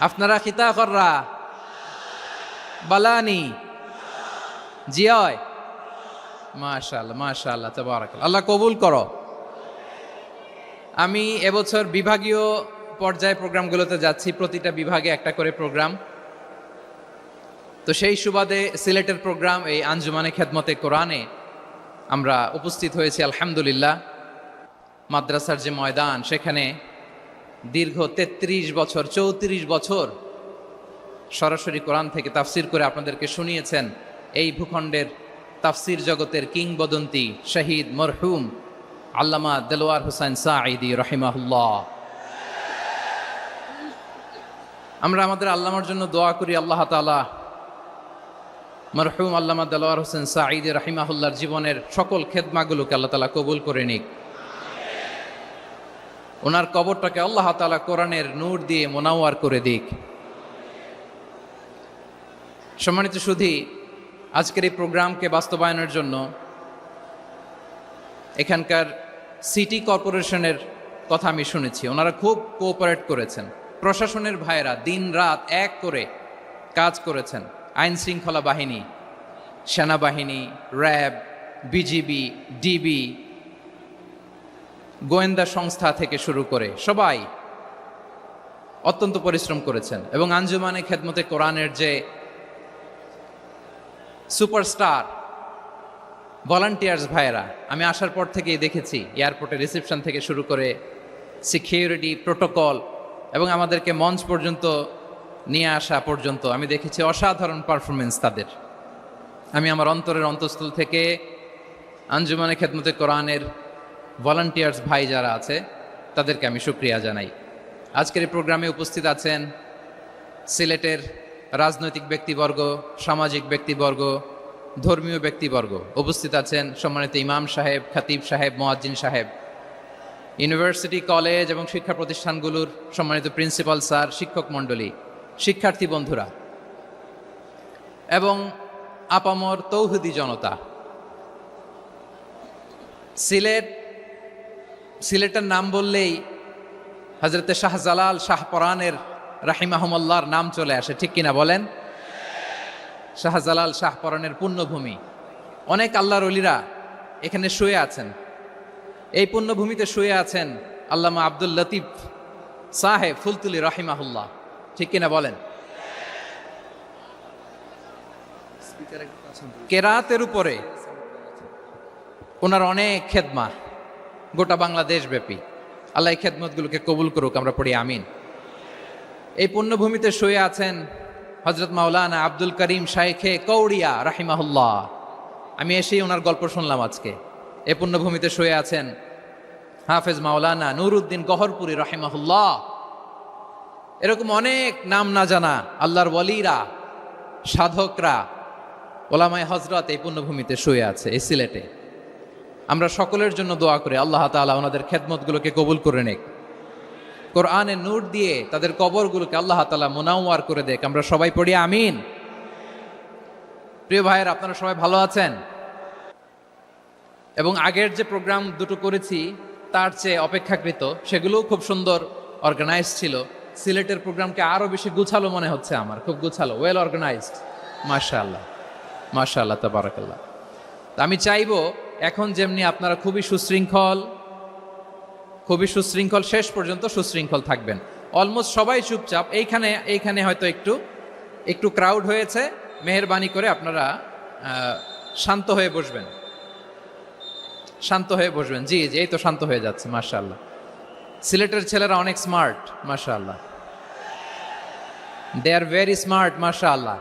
আপনারা খিতা কররা। বালানি। জিয়য়। মাশাআল্লাহ মাশাআল্লাহ, তাবারাকাল্লাহ। আল্লাহ কবুল করো। আমি এবছর বিভাগীয় পর্যায়ে প্রোগ্রামগুলোতে যাচ্ছি, প্রতিটা বিভাগে একটা করে প্রোগ্রাম। তো সেই সুবাদে সিলেটের প্রোগ্রাম, এই আঞ্জুমানে খেদমতে কোরআনে আমরা উপস্থিত হয়েছি, আলহামদুলিল্লাহ। মাদ্রাসার যে ময়দান, সেখানে দীর্ঘ ৩৩ বছর, চৌত্রিশ বছর সরাসরি কোরআন থেকে তাফসির করে আপনাদেরকে শুনিয়েছেন এই ভূখণ্ডের তাফসির জগতের কিংবদন্তি শহীদ মরহুম আল্লামা দেলোয়ার হুসাইন সাঈদি রহিমাহুল্লাহ। আমরা আমাদের আল্লামার জন্য দোয়া করি, আল্লাহ তালা মরহুম আল্লামা দেলোয়ার হোসেন সাঈদি রহিমাহুল্লার জীবনের সকল খেদমাগুলোকে আল্লাহ তালা কবুল করে নিক। ওনার কবরটাকে আল্লাহ তালা কোরআনের নূর দিয়ে মোনাওয়ার করে দিক। সম্মানিত সুধী, আজকের এই প্রোগ্রামকে বাস্তবায়নের জন্য এখানকার সিটি কর্পোরেশনের কথা আমি শুনেছি। ওনারা খুব কোঅপারেট করেছেন। প্রশাসনের ভাইয়েরা দিন রাত এক করে কাজ করেছেন। আইন শৃঙ্খলা বাহিনী, সেনাবাহিনী, র্যাব, বিজিবি, ডিবি গোয়েন্দা সংস্থা থেকে শুরু করে সবাই অত্যন্ত পরিশ্রম করেছেন। এবং আঞ্জুমানে খেদমতে কোরআনের যে সুপারস্টার ভলান্টিয়ার্স ভাইয়েরা, আমি আসার পর থেকেই দেখেছি এয়ারপোর্টে রিসেপশন থেকে শুরু করে সিকিউরিটি প্রোটোকল এবং আমাদেরকে মঞ্চ পর্যন্ত নিয়ে আসা পর্যন্ত আমি দেখেছি অসাধারণ পারফরমেন্স তাদের। আমি আমার অন্তরের অন্তঃস্থল থেকে আঞ্জুমানে খেদমতে কোরআনের ভলান্টিয়ার্স ভাই যারা আছে, তাদেরকে আমি সুক্রিয়া জানাই। আজকের এই প্রোগ্রামে উপস্থিত আছেন সিলেটের রাজনৈতিক ব্যক্তিবর্গ, সামাজিক ব্যক্তিবর্গ, ধর্মীয় ব্যক্তিবর্গ। উপস্থিত আছেন সম্মানিত ইমাম সাহেব, খাতিব সাহেব, মোয়াজ্জিন সাহেব। ইউনিভার্সিটি, কলেজ এবং শিক্ষা প্রতিষ্ঠানগুলোর সম্মানিত প্রিন্সিপাল স্যার, শিক্ষক মণ্ডলী, শিক্ষার্থী বন্ধুরা এবং আপামর তৌহুদি জনতা। সিলেট সিলেটের নাম বললেই হজরতে শাহজালাল শাহপরানের রাহিমাহমল্লার নাম চলে আসে, ঠিক কিনা বলেন? শাহজালাল শাহপরানের পুণ্যভূমি। অনেক আল্লাহর অলিরা এখানে শুয়ে আছেন। এই পুণ্যভূমিতে শুয়ে আছেন আল্লামা আব্দুল লতিফ সাহেব ফুলতুলি রাহিমাহুল্লাহ, ঠিক কিনা বলেন? কেরাতের উপরে ওনার অনেক খেদমা। গোটা বাংলাদেশ ব্যাপী আল্লাহ এই খেদমতগুলোকে কবুল করুক, আমরা পড়ি আমিন। এই পুণ্যভূমিতে শুয়ে আছেন হজরত মাওলানা আব্দুল করিম শাইখে কৌড়িয়া রাহিমাহুল্লাহ। আমি এসেই ওনার গল্প শুনলাম আজকে। এ পুণ্যভূমিতে শুয়ে আছেন হাফেজ মাওলানা নুরুদ্দিন গহরপুরি রাহিমাহুল্লাহ। এরকম অনেক নাম না জানা আল্লাহর ওয়ালিরা, সাধকরা, ওলামায় হজরত এই পুণ্যভূমিতে শুয়ে আছে, এই সিলেটে। আমরা সকলের জন্য দোয়া করি, আল্লাহ তাআলা ওনাদের খেদমতগুলোকে কবুল করে নেক। কোরআনে নূর দিয়ে তাদের কবরগুলোকে আল্লাহ তাআলা মোনাওয়ার করে দেখ আমরা সবাই পড়ি, আমিন। প্রিয় ভাইয়ের, আপনারা সবাই ভালো আছেন? এবং আগের যে প্রোগ্রাম দুটো করেছি, তার চেয়ে অপেক্ষাকৃত, সেগুলোও খুব সুন্দর অর্গানাইজ ছিল। সিলেটের প্রোগ্রামকে আরও বেশি গুছালো মনে হচ্ছে আমার, খুব গুছালো ওয়েল অর্গানাইজড মাশা আল্লাহ মাশা আল্লাহ তাবারাকাল্লাহ। তা আমি চাইব এখন যেমনি আপনারা খুবই সুশৃঙ্খল খুবই সুশৃঙ্খল, শেষ পর্যন্ত সুশৃঙ্খল থাকবেন। অলমোস্ট সবাই চুপচাপ, এইখানে এইখানে হয়তো একটু একটু ক্রাউড হয়েছে, মেহরবানি করে আপনারা শান্ত হয়ে বসবেন। শান্ত হয়ে বসবেন। জি জি, এই তো শান্ত হয়ে যাচ্ছে, মাশাআল্লাহ। সিলেটের ছেলেরা অনেক স্মার্ট মাশাআল্লাহ। দে আর ভেরি স্মার্ট মাশাআল্লাহ।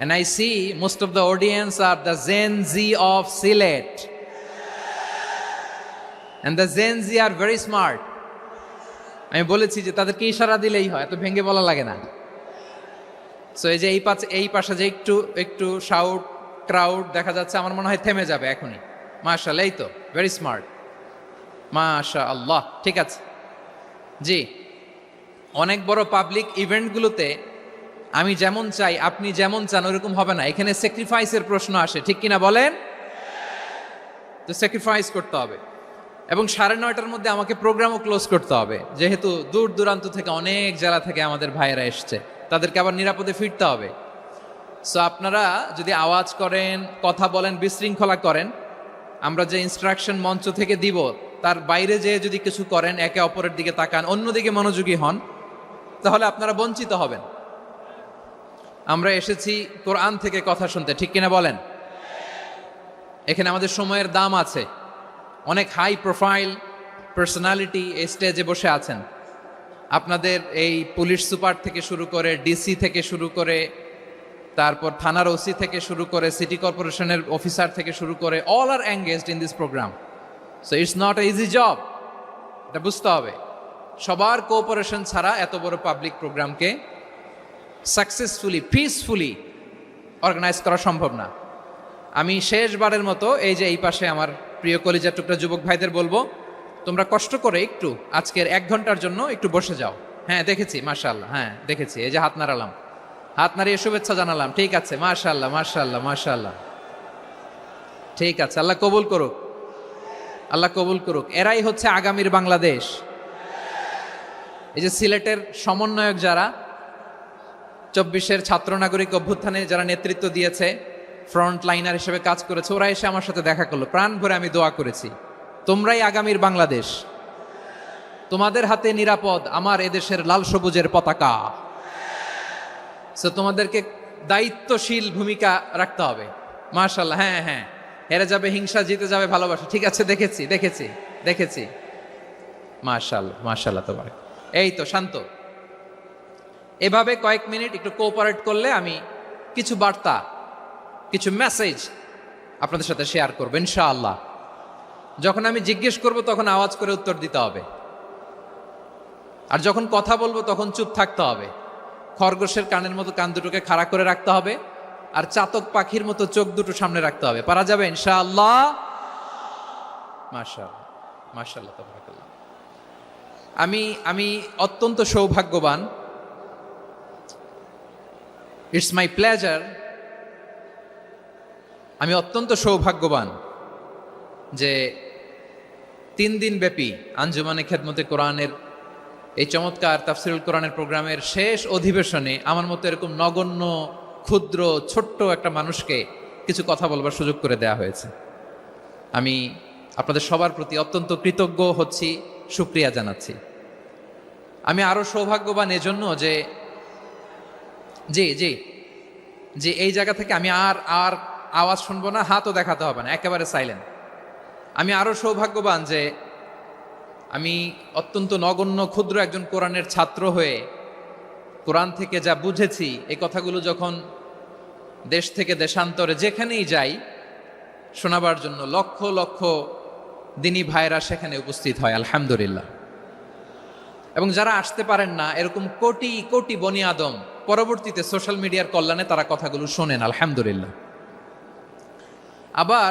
And I see most of the audience are the Gen Z of Silet. And the Gen Z are very smart. আমি বলেছি যে তাদেরকে ইশারা দিলেই হয়, এত ভেঙে বলা লাগে না সো এই যে এই পাশে এই পাশে যে একটু একটু শাউট ক্রাউড দেখা যাচ্ছে, আমার মনে হয় থেমে যাবে এখনই মাশাল এই তো ভেরি স্মার্ট মাশা আল্লাহ ঠিক আছে জি, অনেক বড় পাবলিক ইভেন্টগুলোতে আমি যেমন চাই, আপনি যেমন চান, ওরকম হবে না। এখানে স্যাক্রিফাইসের প্রশ্ন আসে, ঠিক কিনা বলেন? তো স্যাক্রিফাইস করতে হবে। এবং সাড়ে নয়টার মধ্যে আমাকে প্রোগ্রামও ক্লোজ করতে হবে। যেহেতু দূর দূরান্ত থেকে অনেক জেলা থেকে আমাদের ভাইয়েরা এসছে। তাদেরকে আবার নিরাপদে ফিরতে হবে। সো আপনারা যদি আওয়াজ করেন, কথা বলেন, বিশৃঙ্খলা করেন, আমরা যে ইনস্ট্রাকশন মঞ্চ থেকে দিব, তার বাইরে যেয়ে যদি কিছু করেন, একে অপরের দিকে তাকান, অন্যদিকে মনোযোগী হন, তাহলে আপনারা বঞ্চিত হবেন। আমরা এসেছি কোরআন থেকে কথা শুনতে, ঠিক কিনা বলেন? এখানে আমাদের সময়ের দাম আছে। অনেক হাই প্রোফাইল পার্সোনালিটি এই স্টেজে বসে আছেন। আপনাদের এই পুলিশ সুপার থেকে শুরু করে ডিসি থেকে শুরু করে, তারপর থানার ওসি থেকে শুরু করে সিটি কর্পোরেশনের অফিসার থেকে শুরু করে all are engaged in this programme so it's not a easy job এটা বুঝতে হবে। সবার কোঅপারেশন ছাড়া এত বড় পাবলিক প্রোগ্রামকে সাকসেসফুলি পিসফুলি অর্গানাইজ করা সম্ভব না। আমি শেষবারের মতো এই যে এই পাশে আমার প্রিয় কলিজার টুকরা যুবক ভাইদের বলব, তোমরা কষ্ট করে একটু আজকের এক ঘণ্টার জন্য একটু বসে যাও। হ্যাঁ দেখেছি মাশাল্লাহ হ্যাঁ দেখেছি, এই যে হাত নাড়ালাম। হাত নাড়িয়ে শুভেচ্ছা জানালাম, ঠিক আছে মাশাল্লাহ মাশাল্লাহ মাশাল্লাহ ঠিক আছে, আল্লাহ কবুল করুক। আল্লাহ কবুল করুক। এরাই হচ্ছে আগামীর বাংলাদেশ। এই যে সিলেটের সমন্বয়ক যারা চব্বিশের ছাত্র নাগরিক অভ্যুত্থানে যারা নেতৃত্ব দিয়েছে ফ্রন্ট লাইনার হিসেবে কাজ করেছে, ওরা এসে আমার সাথে দেখা করল। প্রাণ ভরে আমি দোয়া করেছি। তোমরাই আগামীর বাংলাদেশ। তোমাদের হাতে নিরাপদ আমার এদেশের লাল সবুজের পতাকা। সো তোমাদেরকে দায়িত্বশীল ভূমিকা রাখতে হবে। মার্শাল্লাহ হ্যাঁ হ্যাঁ। হেরে যাবে, হিংসা, জিতে যাবে, ভালোবাসা। ঠিক আছে, দেখেছি দেখেছি দেখেছি। মার্শাল মার্শাল্লাহ তোমার। এই তো, শান্ত। এভাবে কয়েক মিনিট একটু কোঅপারেট করলে আমি কিছু বার্তা, কিছু মেসেজ আপনাদের সাথে শেয়ার করব, ইনশাআল্লাহ। যখন আমি জিজ্ঞেস করব, তখন আওয়াজ করে উত্তর দিতে হবে। আর যখন কথা বলব, তখন চুপ থাকতে হবে। খরগোশের কানের মতো কান দুটোকে খাড়া করে রাখতে হবে, আর চাতক পাখির মতো চোখ দুটো সামনে রাখতে হবে। পারা যাবে, ইনশাআল্লাহ? মাশাআল্লাহ মাশাআল্লাহ আমি আমি অত্যন্ত সৌভাগ্যবান ইটস মাই প্লেজার আমি অত্যন্ত সৌভাগ্যবান যে তিন দিন ব্যাপী আঞ্জুমানে খেদমতে কোরআনের এই চমৎকার তাফসিরুল কোরআনের প্রোগ্রামের শেষ অধিবেশনে আমার মতো এরকম নগণ্য, ক্ষুদ্র, ছোট্ট একটা মানুষকে কিছু কথা বলবার সুযোগ করে দেয়া হয়েছে। আমি আপনাদের সবার প্রতি অত্যন্ত কৃতজ্ঞ হচ্ছি, সুক্রিয়া জানাচ্ছি। আমি আরও সৌভাগ্যবান এজন্য যে জি জি। যে এই জায়গা থেকে আমি আর আর আওয়াজ শুনব না, হাতও দেখাতে হবে না, একেবারে সাইলেন্ট আমি আরও সৌভাগ্যবান যে আমি অত্যন্ত নগণ্য, ক্ষুদ্র একজন কোরআনের ছাত্র হয়ে কোরআন থেকে যা বুঝেছি, এই কথাগুলো যখন দেশ থেকে দেশান্তরে যেখানেই যাই, শোনাবার জন্য লক্ষ লক্ষ দিনী ভাইরা সেখানে উপস্থিত হয়, আলহামদুলিল্লাহ। এবং যারা আসতে পারেন না, এরকম কোটি কোটি বনি আদম পরবর্তীতে সোশ্যাল মিডিয়ার কল্যাণে তারা কথাগুলো শোনেন আলহামদুলিল্লাহ। আবার